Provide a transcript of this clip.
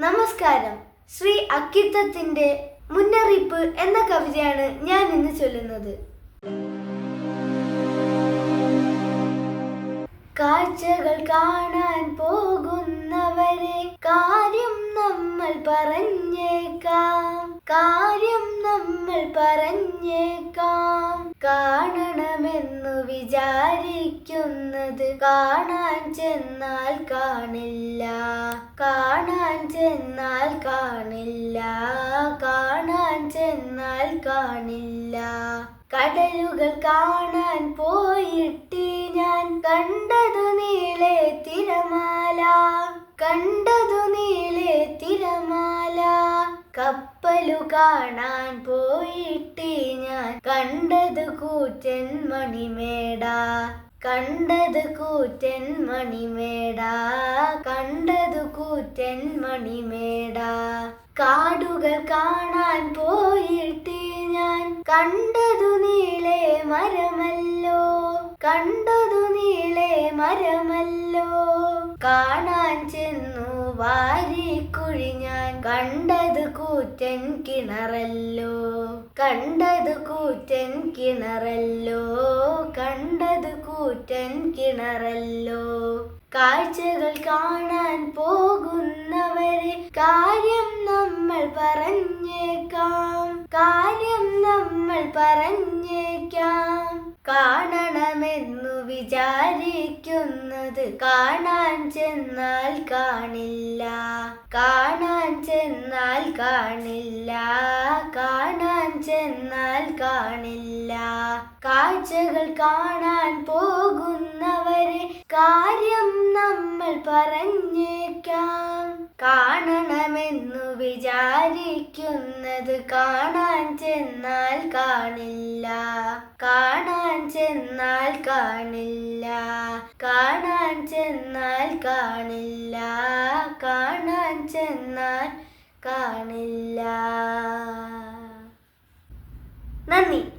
നമസ്കാരം. ശ്രീ അക്കിത്തത്തിന്റെ മുന്നറിയിപ്പ് എന്ന കവിതയാണ് ഞാൻ ഇന്ന് ചൊല്ലുന്നത്. കാഴ്ചകൾ കാണാൻ പോകുന്നവരെ കാര്യം നമ്മൾ പറഞ്ഞേക്കാം. കാര്യം നമ്മൾ പറഞ്ഞേക്കാം. വിചാരിക്കുന്നത് കാണാൻ ചെന്നാൽ കാണില്ല. കാണാൻ ചെന്നാൽ കാണില്ല. കാണാൻ ചെന്നാൽ കാണില്ല. കടലുകൾ കാണാൻ പോയിട്ട് ഞാൻ കണ്ടതു നീളെ തിരമാല. കണ്ടതു കപ്പലു കാണാൻ പോയിട്ട് ഞാൻ കണ്ടത് കൂറ്റൻ മണിമേട. കണ്ടത് കൂറ്റൻ മണിമേട. കണ്ടത് കൂറ്റൻ മണിമേട. കാടുകൾ കാണാൻ പോയിട്ട് ഞാൻ കണ്ടതു നീളെ മരമല്ലോ. കണ്ടതു നീളെ മരമല്ലോ. കാണാൻ ചെന്നു വാരിക്കുഴി ഞാൻ കണ്ടത് കൂറ്റൻ കിണറല്ലോ. കണ്ടത് കൂറ്റൻ കിണറല്ലോ. കണ്ടത് കൂറ്റൻ കിണറല്ലോ. കാഴ്ചകൾ കാണാൻ പോകുന്നവരെ കാര്യം നമ്മൾ പറഞ്ഞേക്കാം. കാര്യം നമ്മൾ പറഞ്ഞേക്കാം. വിചാരിക്കുന്നത് കാണാൻ ചെന്നാൽ കാണില്ല. കാണാൻ ചെന്നാൽ കാണില്ല. കാണാൻ ചെന്നാൽ കാണില്ല. കാഴ്ചകൾ കാണാൻ പോകുന്നവരെ കാര്യം നമ്മൾ പറഞ്ഞേക്കാം. കാണണമെന്നു വിചാരിക്കുന്നത് കാണാൻ ചെന്നാൽ കാണില്ല. കാണാൻ ചെന്നാൽ കാണില്ല. കാണാൻ ചെന്നാൽ കാണില്ല. കാണാൻ ചെന്നാൽ കാണില്ല. നന്ദി.